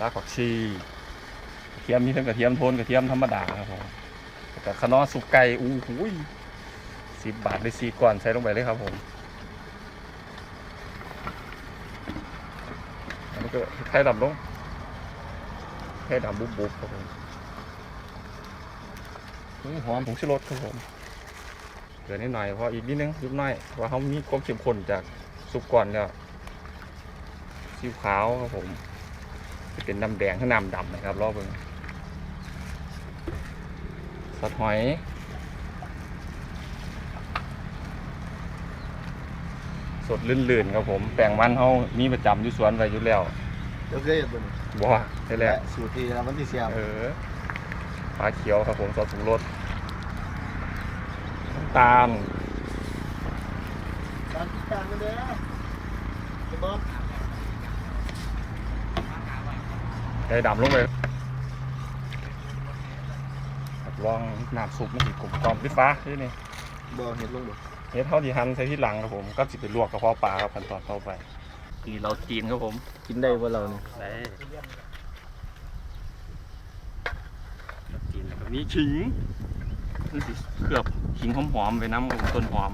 รากผักชีกระเทียมมีทั้งกระเทียมโทนกระเทียมธรรมดาครับผมแล้วก็ขนอสุกไก่อู้หูยสิบบาทเลยสีก่อนใส่ลงไปเลยครับผมแล้ก็ไข่ดำลงไข่ดำบุบบุบๆครับผมอื้อหอมผงชูรสครับผมเกินนิดหน่อยเพราะอีกนิดนึงยุบหน่อยเพราะว่าเขามีความเข้มข้นจากซุปก่อนแล้วซีอิ๊วขาวครับผม จะเป็นน้ำแดงข้างน้ำดำนะครับรอบเบิ่งซอสหอย สดลื่นๆครับผม แป้งมันเขามีประจำอยู่สวนไว้อยู่แล้วเดี๋ยวเคยเห็นบ่นี่บ่ว่าได้แล้วสูตรที่เรามันที่เสียบเออปลาเขียวครับผมซอสปรุงรสน้ำตาลการติดตามมันเด้อไอ้บอส ไก่ดำลงไปครับลองน้ำซุปมันสิกลมกล่อมพี่ฟ้าที่นี่บ่เห็นลงบ่เฮ็ดเท่าที่หั่นใส่ที่หลังครับผมก็สิไปลวกกระเพาะปลาครับขั้นตอนต่อไปกีเราจีนครับผม กินได้บ่เราเนี่ยได้เราจีนแล้วก็มีขิงนี่สิเคลือบขิงหอมๆไปน้ำกับต้นหอม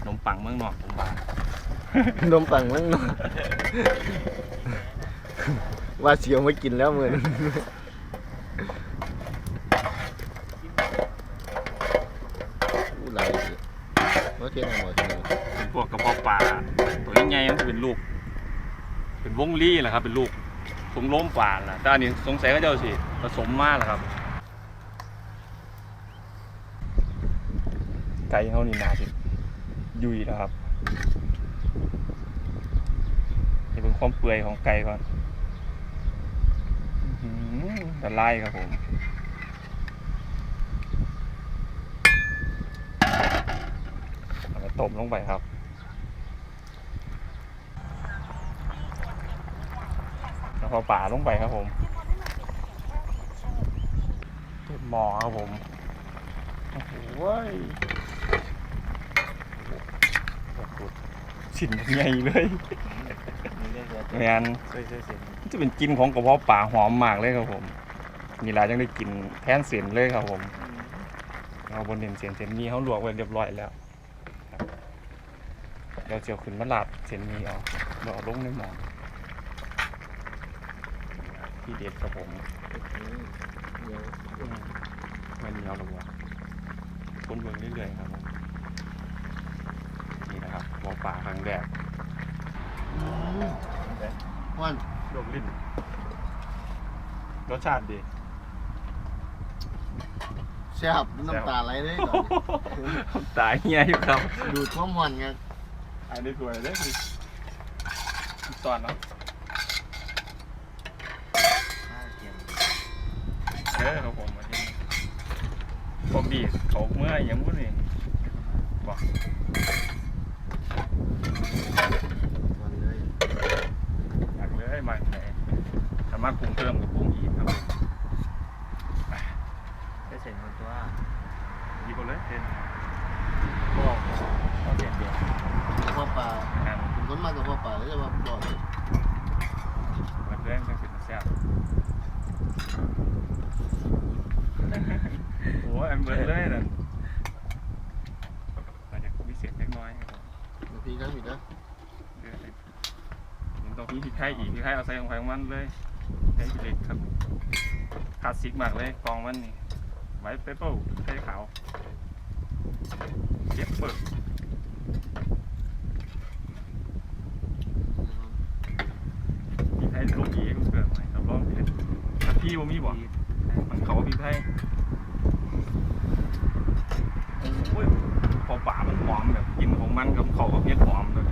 ขนมปังเมืองนอกผมว่า นมปังมั้งเนาะ ว่าเสียวมากินแล้วเหมือนอู้หลายสิบ่เทียนหมดเลยเป็นพวกกระเพาะปลาตัวใหญ่ๆมันจะเป็นลูก เป็นวงลี่แหละครับ เป็นลูกถุงล้มปลาแหละแต่อันนี้สงสัยก็เจ้าสิผสมมากแหละครับ ไก่เขานี่นาสิยุยนะครับให้เป็นความเปื่อยของไก่ก่อน อื้อหือละลายครับผม เอาไปต้มลงไปครับ แล้วพอป่าลงไปครับผมเต็มหม้อครับผมโอ้โหเว้ยโอ้โหชิ้นใหญ่เลยแมนเคยเคยเสร็ จมันจะเป็นกลินของกระเพาะปลาหอมมากเลยครับผม มีหลายจังได้กินแทนเสียนเลยครับผมเราบนเด่นเสียนเสียนมีเขาลวกไว้เรียบร้อยแล้วครับเดี๋ยวเจียวขึ้นมาลาดเสียนมีเอาเดี๋ยวเอาลงในหม้อที่เด็ดครับผมไม่มีเอาหรอกวะคนเมืองเรื่อยๆครับผมนี่นะครับหัวป่าครั้งแรกวัน ดมลิ้นรสชาติดี แซ่บน้ำตาไหลเลยตอนนี้ตายเงี้ยอยู่ครับ ดูดความมันไงอันนี้สวยเลยคือตอนเนาะเออครับผมมาที่นี่พวกดีเขาเมื่อยอย่างพวกนี้บอกมันเลย อยากเลยมาไหนสามารถปรุงเพิ่มกับปรุงอีกครับได้เสร็จหมดตัวดีกว่าเลยเด่นบอกเอาเด่นเด่นพ่อป่าอ่าผมคนมากับพ่อป่าแล้วจะมาบอกเลยเปิดเรื่องเป็นแซ่บโอ้ยอันเบิร์ดเลยนั่นอาจจะมีเสียงเล็กน้อยครับผมบางทีก็มีนะเดี๋ยวให้ผ มต้องมีพริกไทยอีกพริกไทยเอาใส่ลงไปของมันเลยใช้พริเล็กครับคลาสสิกมากเลยกองมันนี่ไว้เปเปอร์ไทยขาวเจ็บเปิดพริกไทยลูกอีกเกิดใหม่ครับลองเห็นถ้าพี่บ่มีบ่มันเขาว่าพริกไทยโอ้ยพอป่ามันหอมแบบกลิ่นของมันกับเขากับเม็ดหอมเลย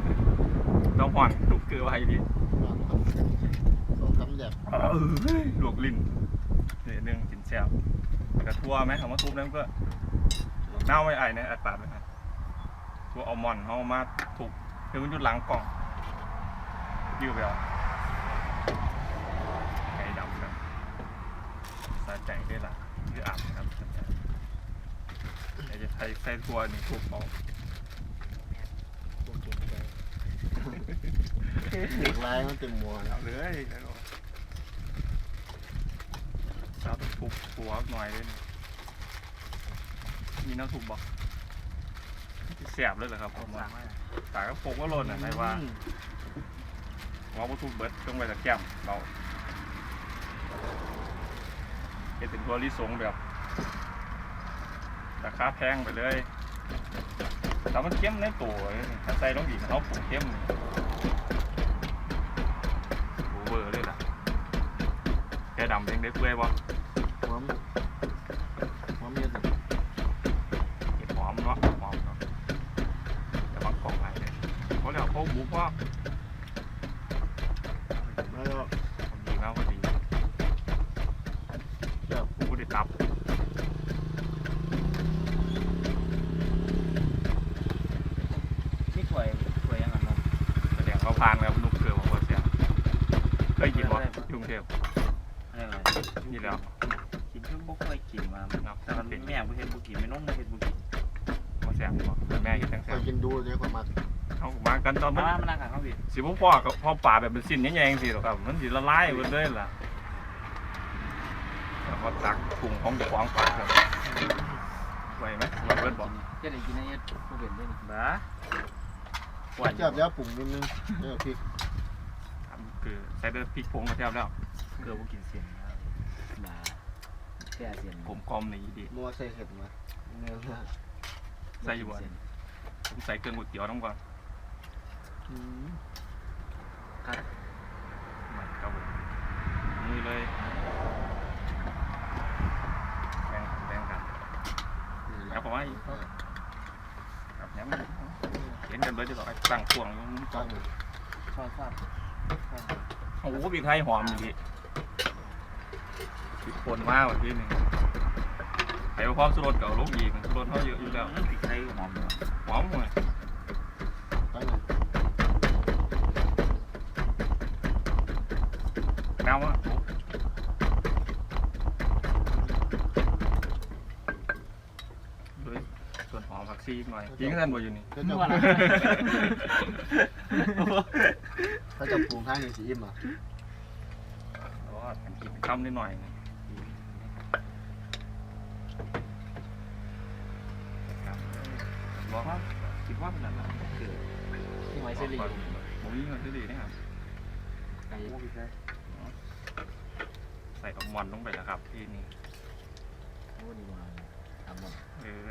ต้องหอนลูกเกลือไว้ดิ สองคำแดบเออลวกลิ้นเนี่ยเรื่องกินแซ่บกระทั่วไหมคำว่าทุบนั่นก็เน่าไม่ไอเนี่ยอัดปากเลยครับทั่วอัลมอนด์เขามาถูกคือมันอยู่หลังกล่องยื้อไปเอาไก่ดำครับสาใจด้วยล่ะยื้ออาบนะครับเดี๋ยวจะใส่ใส่ทั่วนี่ทุบเอา เด็กลายมันเต็มหมวเอาเลยแล้วก็เราต้องทุบหัวหน่อยเลยมีน้ำทุบบอกเสียบเลยเหรอครับผมว่าตาก็พกว่าหล่นอะไหนว่าหัวก็ทุบเบิดต้องไปตะแก้มเราเห็นเป็นตัวลิสงแบบราคาแพงไปเลยแต่มันเข้มในตัวถ้าใส่ลงอีกเขาปรุงเข้ม เวอร์เลยล่ะแกดำเองได้เปื่อยบ่หอมหอมเย็นเห็ดหอมเนาะหอมเนาะแต่บางกล่องไหนเลยเพราะแล้วเขาบุกว่า แล้วก็ พอดีมากพอดี แบบ กูได้ตับ นี่ถ้วยถ้วยยังไงนม แสดงเขาผ่านแล้วลูกเกลือมาเสียเคยกินบ่ยุ่งเทพ อะไรอะไร นี่แล้ว กินเพิ่งบ่ค่อย กินมาเนาะแต่มันเป็นแม่บ่เฮ็ดบ่กินไม่น้องบ่เฮ็ดบ่กินมาแสบบ่แม่เห็นแสคอยบกินดูเลยคนมาเขามากันตอนมามันมานั่งข้างเขาพี่สิบ่พ่อกับพ่อป่าแบบเป็นสิ้นแย่ๆสิหรอกครับ มันสิละลายหมดเลยล่ะแล้วก็ตักกุ้งของเจ้าของฝากครับไหวไหมไหวเบิดบ่จะได้กินไอ้บ่เป็นได้นี่บ้าหวานเจับแล้วปรุงนิดนึงแล้วพริกคือใส่เด้อพริกผงมาแทบแล้วเกลือบ่กินเสียงบ้า แก่เสียงผมกลอมนี่ดีมัวใส่เห็ดมาเนื้อใส่อยู่บ่ผมใส่เครื่องก๋วยเตี๋ยวน้ำก่อนอืมมันครับผมนี่เลยแบ่งแบ่งกันครับผมว่าอีกครับยังเห็นกันเบิดจะต่อไปตั้งพวงอยู่จ้องเลยชอบชอบโอ้โหพริกไทยหอมอยู่ดิ พริกป่นมากแบบนี้นึงไอ้พร้อมสุรสเก่าลูกอีกสุรสเขาเยอะอยู่แล้วพริกไทยหอมเลยหอมเลยตั้งเลยแมวอะด้วยส่วนหอมผักชีอีกหน่อยยิงท่านบ่อยู่นี่เขาจะเขาจะปรุงข้างอย่างสีอิ่มอะก็กินคำนิดหน่อยครับ บอกว่าคิดว่าเป็นอะไรคือนี่ไว้เสลีผมยิ่งเงินที่ดีนะครับไก่พริกไทยใส่อัลมอนด์ลงไปแล้วครับที่นี่โอ้ดีว่าทำหมดเออ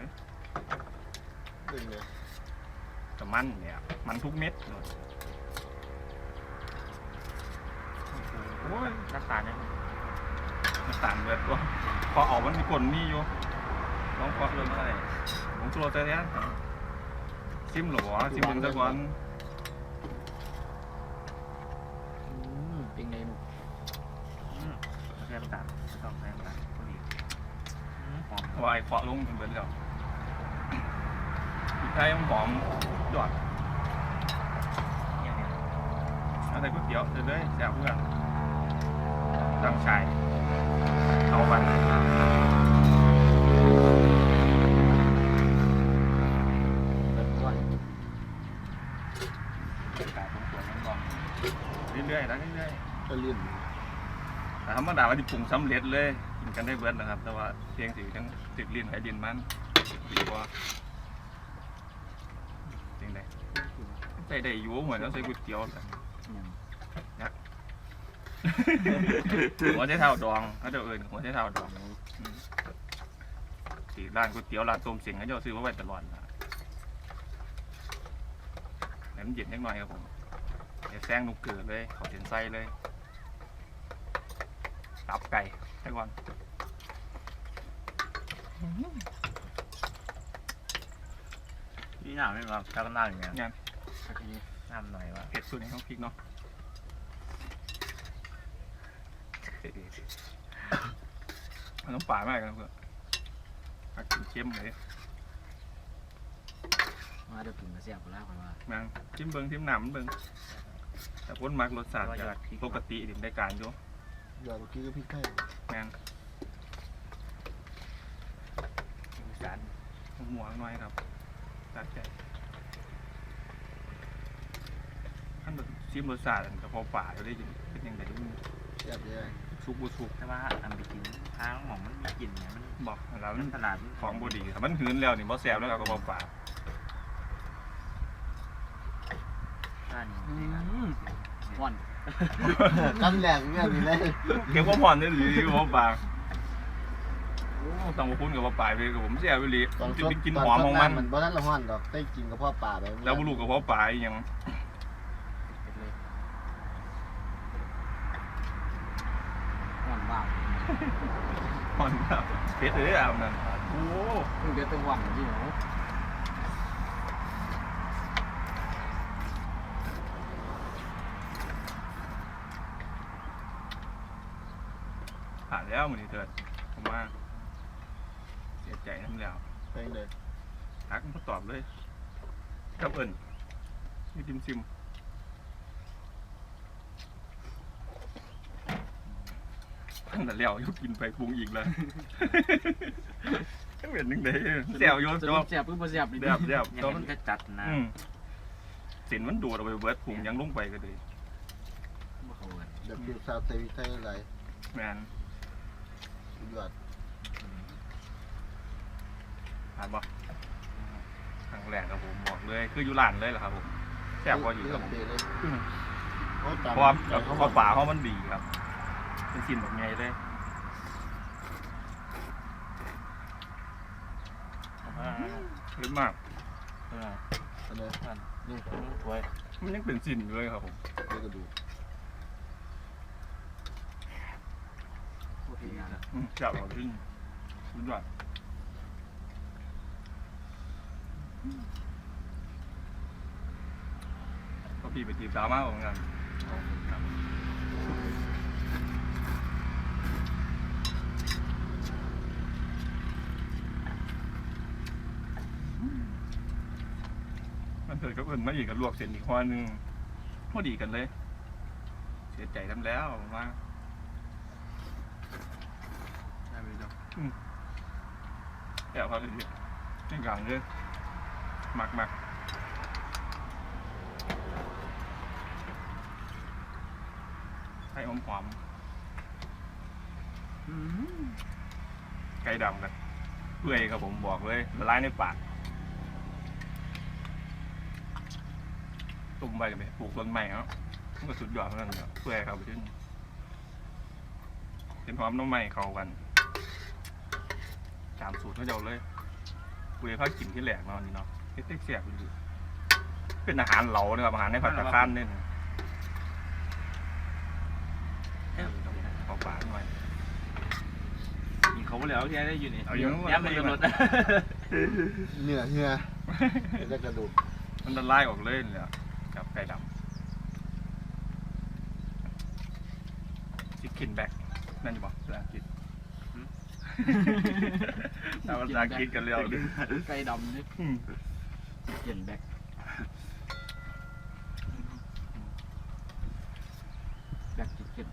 ดึงเลยแต่มันเนี่ยมันทุกเม็ดเลยโอ้ยน้ำตาลเนี่ยมันต่างเบิดก็พอออกมันมีกลนนี่อยู่ลองเคาะเลยอะไรผมชูรสใจแท้ ซิมหรอซิมเป็นสักวันเป็นไงลูกแค่น้ำตาลไม่ต้องใส่น้ำตาลพอดีหอมว่าไอ้เคาะลงเบิดแล้วพริกไทยมันหอมยอดเนี่ยเนี่ยเอาใส่ก๋วยเตี๋ยวเลยๆแซ่บเพื่อนตั้งชายเอาบัน เริ่มต้น กาศของสวนน้ำบอกเรื่อยๆนะเรื่อย ก็ลิ่น ๆแต่ ธรรมดาว่าที่ปรุงสำเร็จเลยกินกันได้เบิดนะครับ แต่ว่าเพียงสิทั้งติดลิ้นไอ้ดินมันดีกว่าจริงได้ใส่ได้อยู่เหมือนเราใส่ก๋วยเตี๋ยวแหละหัวใช้เท้าดองเขาจะเอิญหัวใช้เท้าดองอืมที่ร้านก๋วยเตี๋ยวร้านต้มเสียงเขาจะซื้อมาไว้ตลอดนะแล้วมันเย็นนิดหน่อยครับผมเดี๋ยวแซงนุกเกิดเลยเขาเส้นไส้เลย ตับไก่ให้ก่อนนี่หนาไม่มาถ้าก็น่าอย่างเงี้ยงานน้ำหน่อยวะเผ็ดสุดในท้องพริกเนาะมันต้องป่ามากนะเพื่อนผักกินเค็มเลยมาเดี๋ยวกินมาเสียบกูแล้วคนว่าแมงชิมเบิงชิมหนำเบิงแต่พ้นมักรสชาติว่าแบยอดบพริกปกติดิได้การอยู่ หยอดเมื่อกี้ก็พริกไทยแมงอีสานหมูน้อยครับตัดใจขั้นแบบชิมรสชาติกระเพาะป่าเราได้ยินเป็นยังไงแซ่บเลยซุกบุซุกแต่ว่าอันไปกินทางหมองมันมีกลิ่นเนี่ยมันบอกแล้วมัมันนตลาดมันของบดีถ้ามันหืนแล้วนี่บ่แซ่บแล้วกระเพาะป่าท่านห่อน กำแหลงเนี่ยนี่เลยเก็บว่าผ่อนได้หรือกระเพาะป่าโอ้ต้องมาคุ้นกับกระเพาะป่าไปกับผมแซ่บไปเลยตอนจะสดไปกินตอนหอมสขดองมันน้ำมันบ่นั้นละห้อนดอกได้กินกับพ่อป่าแบบนี้แล้วบุรุษกระเพาะป่าอีกอยังห่อนบ้างผ่อนครับเพชรเลยอะนั่นโอ้มึงเดี๋ยวตึงหวังจริงเหรอ ผ่าน แล้วมือนี้เถิดผมว่า เสียใจน้ำแล้วไปเลยทักมาตอบเลยกับเอิญนี่ดิมซิมพันแต่แล้วยกกินไปปรุงอีกเลยก็เป็นหนึ่งเดียวแซวโยนจะจอบเสียบเพิ่งมาเสียบอีกแบบแบบยังจอบมันจะจัดนะอืมสินมันดูดเอาไปเบิร์ดปรุงยังลงไปก็เลยบ่เข้ากันเดี๋ยวพิวซาวเตวิไทยอะไรแมน สุดยอดผ่านบ่ครั้งแรกครับผมบอกเลยคืออยู่ร้านเลยเหรอครับผมแซ่บกว่าอยู่ครับผมเลืดเลยอืมโอ้ตามเพราะว่าเพราะป่าเขามันดีครับ เป็นสินแบบไงเลยเยอะมากเอาเลยนี่ถ้วยมันยังเป็นสินอยู่เลยครับผมเลือกกระดูก โอเคงานอืมจับเอาขึ้นสุดยอดก็พี่ไปจีบสาวมากเหมือนกันมันเกิดกับเอินมาอีกกับลวกเส้นอีกข้อหนึงพอดีกันเลย เสียใจทำแล้วผมว่า ใช่ไหมจ๊ะแอบเขาเลยนี่กลางเลยหมักหมักให้อมหอมไก่ดำกันเปื่อยครับผมบอกเลยละลายในปากตุ่มไปกันไปปลูกต้นใหม่เนาะมันก็สุดยอดเหมือนกันเนาะเปื่อยครับไปถึงเป็นหอมน้ำใหม่เข้ากัน ตามสูตรเขาเจ้าเลยคุยเขากินที่แหลกเนาะนี่เนาะเฮ็ดได้เสียบอยู่เป็นอาหารเหลานะครับอาหารในผัดตะคร้านนี่นะเอาปากหน่อยยิงเขาไปแล้วที่ได้อยู่นี่เอาอยู่ย้ำมันอยู่รถเนื้อเนื้อเลือกกระดูกมันละลายออกเลยเนี่ยกับไก่ดำชิคกินแบ็กนั่นจะบอกภาษาอังกฤษ เอาภาษาอังกฤษกันเร็วดิไก่ดำนี่อืมเปลี่ยนแบ็คแบ็คจิกเก็ต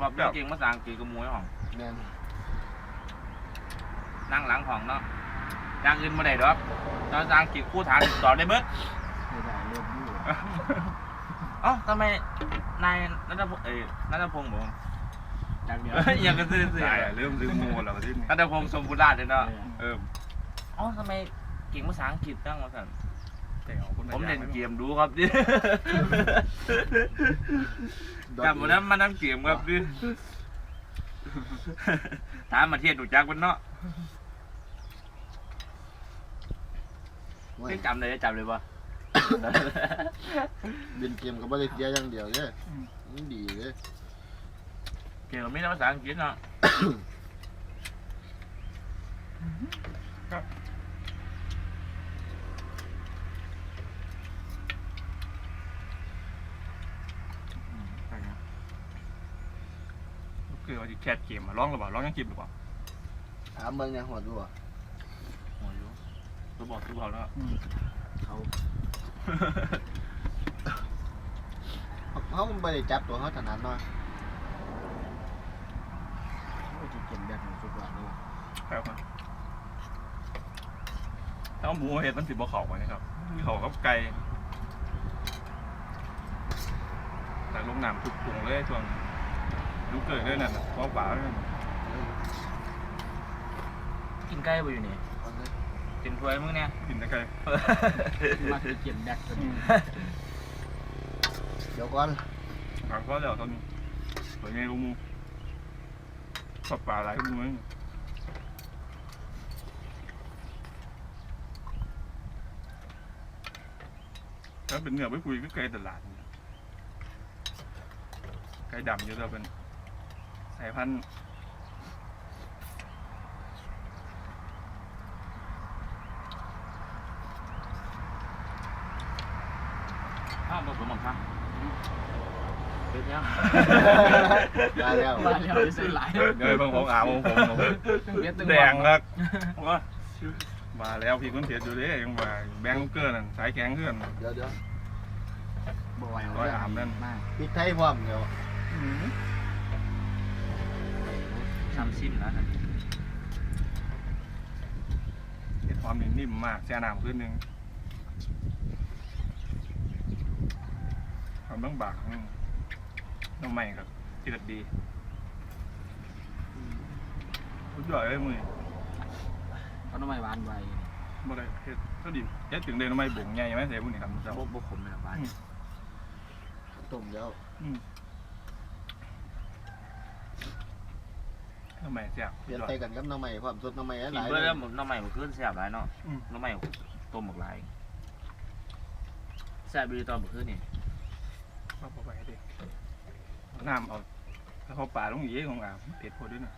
บอกเก่งภาษาอังกฤษกับมวยของแน่นนั่งหลังของเนาะอย่างอื่นมาได้ดอกภาษาอังกฤษคู่ฐานสอนได้เบิดไม่ได้เริ่มอยู่เอ้าทำไมนายนัทพงศ์เอ้ยนัทพงศ์บอก จากเดียวเอ้ยยังกันซื่อใช่เริ่มลืมโมแล้วที่นี่ๆนัทพงศ์สมบูรณ์ราชเลยเนาะเออเอ้าทำไมเก่งภาษาอังกฤษตั้งมาสั่นแต่เอาคนผมเล่นไม่เกมดูครับดิจำวันนั้นมานั่งเกมครับดิถามมาเทียนดูจักวันเนาะโอ้ยไม่จำเลยจำเลยปะ เล่นเกมก็ไม่ได้เสียอย่างเดียวเนี่ยมันดีเลย เกมไม่ได้ภาษาอังกฤษเนาะคือว่าจะแคสเกมมาร้องหรือเปล่าร้องยังคลิปหรือเปล่าถามเบิ่งยังหัวดูอะโอ้ยตัวบอกตัวบอกแล้วเขาเขาไม่ได้จับตัวเขาถนัดเนาะ ครับถ้าหมูเห็ดมันสิบบเข่าไว้นะครับเข่ากับไก่แต่ลงน้ำถูกปรุงเลยช่วงลูกเกิดด้ยนั่นเพราะป่ากินไก่บ่อยู่นี่กินถ้วยมึงเนี่ยกินไก่มาเก็บแดกเดี๋ยวก่อนหลังก็เดี๋ยวตอนนี้สวยไงลูกมูสับป่าหลายลูกมึง ถ้าเป็นเนื้อไปคุยก็ไก่ตลาดเนี่ยไก่ดำเยอะเราเป็นสายพันธุ์อ้าวผสมหมดครับเป็นยังได้แล้วมาแล้วได้ซื้อหลายเดี๋ยวบางของอาของผมผมเม็ดตึงแดงครับว่า มาแล้วพี่คนเสียอยู่เด้ยังว่าแบงค์เกอร์นั่นสายแข็งเพื่อน เดี๋ยวเดี๋ยวบ่อยร้อยอามนั่น มากพริกไทยพร้อมเดี๋ยวซ้ำซิมนะเห็ดความนิ่มมากแช่น้ำขึ้นหนึงความบางบางๆน้ำใหม่ครับจืดดีสุดยอดเลยมือ เขาน้ำไม้หวานไว้บ่ได้เฮ็ดก็ดีเฮ็ดถึงเดนน้ำใหม่บ่งใหญ่ไหมเสียบุญนี่ครับเจ้า บกขมในบ้านต้มแล้วอืมน้ำใหม่แซ่บเปลี่ยนสุดยอดใส่กันกับน้ำใหม่พร้อมสดน้ำใหม่หกินลายเพื่เลอยน้ำใหม่มาขึ้นแซ่บหลายเนาะอืมน้ำใหม่ต้มหมกหลายแซ่บดีตอนมาขึ้นนี่เอาเข้าไปดิเอาน้ำเอาถ้าเขาป่าลงยีของอะเผ็ดพอด้วยนะ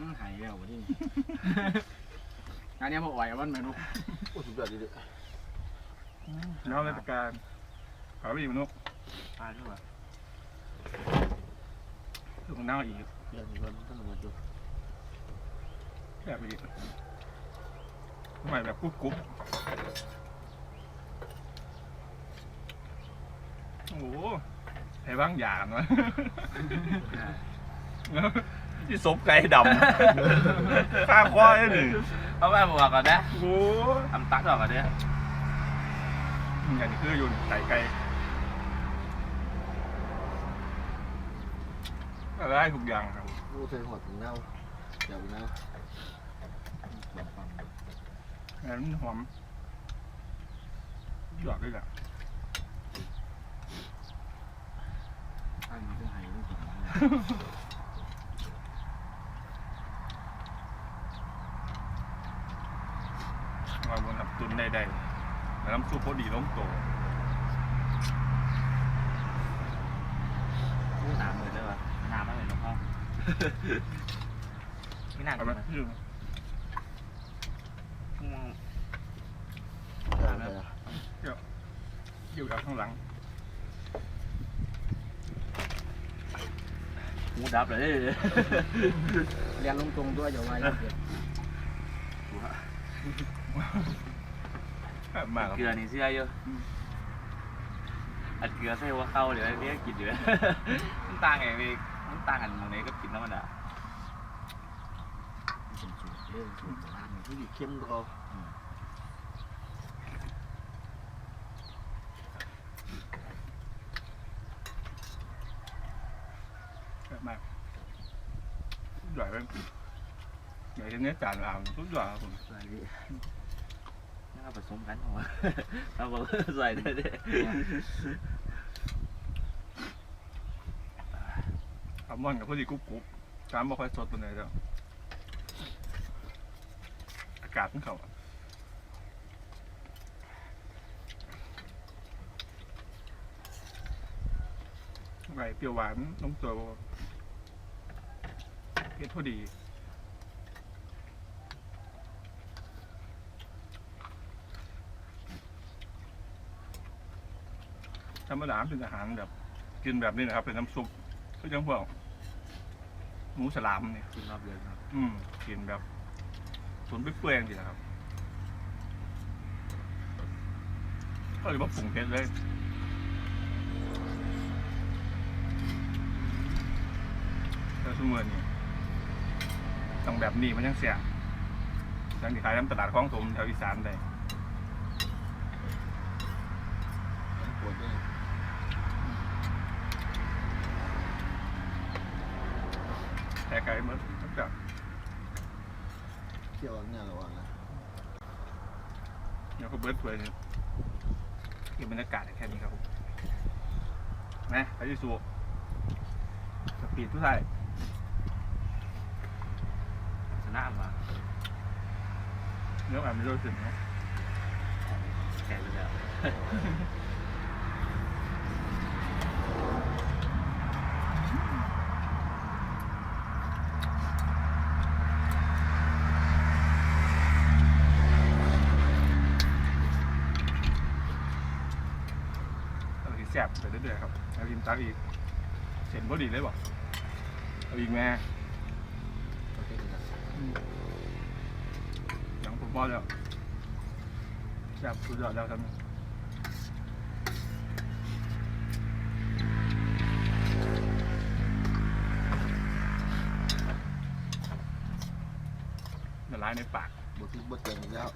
อืมหายแล้วที่นี่งานเนี้ยพออ่อยกับมันเหมือนลูกโอ้สุดยอดดีเลยแล้วราชการขอไปอีกมนุษย์ปลาด้วยวะถึงเน่าอีกเดี๋ยวนี้มันต้องมาดูแบบอีกใหม่แบบกรุบกรุบโอ้โหไอ้บ้างอย่างวะ ที่ศพไก่ดำข้าควายหนึ่งเอาไปบอกก่อนนะโอ้โหทำตักก่อนก่อนเนี่ยอย่างนี้คืออยู่ไก่ไก่ได้ทุกอย่างครับโอ้ใส่หัวถึงเน่าเดี๋ยวเน่างั้นหอมหยอดด้วยกันอันนี้คือหายต้องกินมัน มาบนทับตุน ได้ได้แล้วน้ำซุปพอดีล้มโตพูดน้ำเลยได้ปะน้ำไม่เป็นหรอกพ่อไม่น่าเอาไหมนะยืมอืมได้แล้วยืมเอาข้างหลังหูดับเลย เรียนลงตรงตัวยอย่าไว้เดี๋ยว มากครับเกลือนี่เชื่ออยู่อัดเกลือใส่หัว่าเข้าเดี๋ยวไอ้เนี้ยกินอยู่มันต่างไงพี่มันต่างกันตรงนี้ก็กินแล้วมันอะเป็นสูตรเรื่องสูตรโบราณที่เข้มเขาแบบมากหยอดไปเดี๋ยวทีนี้จานอ่างทุกหยอดครับผมใส่ดินี่เอา ผสมกันเหรอวะเอาบอกใส่ได้ดิอัลมอนด์กับพอดีกรุบกรุบจานบ่ค่อยสดปานใดแล้วอากาศมันเขาอะไรเปรี้ยวหวานลงตัวเผ็ดพอดี ธรรมดาเป็นอาหารแบบ กินแบบนี้นะครับ เป็นน้ำซุปก็ยังพวกหมูสลามเนี่ยกินรอบเดือนครับอืมกินแบบตุนไปเปื่อยๆจริงๆครับ ก็เลยว่าปรุงเผ็ดเลยแต่สมมตินี่ต้องแบบนี้มันยังเสียยังที่ขายน้ำตลาดคลองถมแถวอีสานได้ ไกลเหมือนแบบเที่ยวเนี่ยระวังนะเดี๋ยวก็เบิร์ดเลยเนี่ยคือบรรยากาศแค่นี้ครับผมนะไปที่สูสปีดทุกท่ายชนะมาเนื้อแบบไม่รู้สึกเนาะแข่งไปแล้ว เอาสีแสบไปเรื่อยๆครับเอากิน ตักอีก เสร็จพอดีเลยบอกเอาอีกแม่โอเคนะยังผมบอกแล้วแสบสุดยอดแล้วครับละลายในปากบทที่บทเก่งอีกแล้ว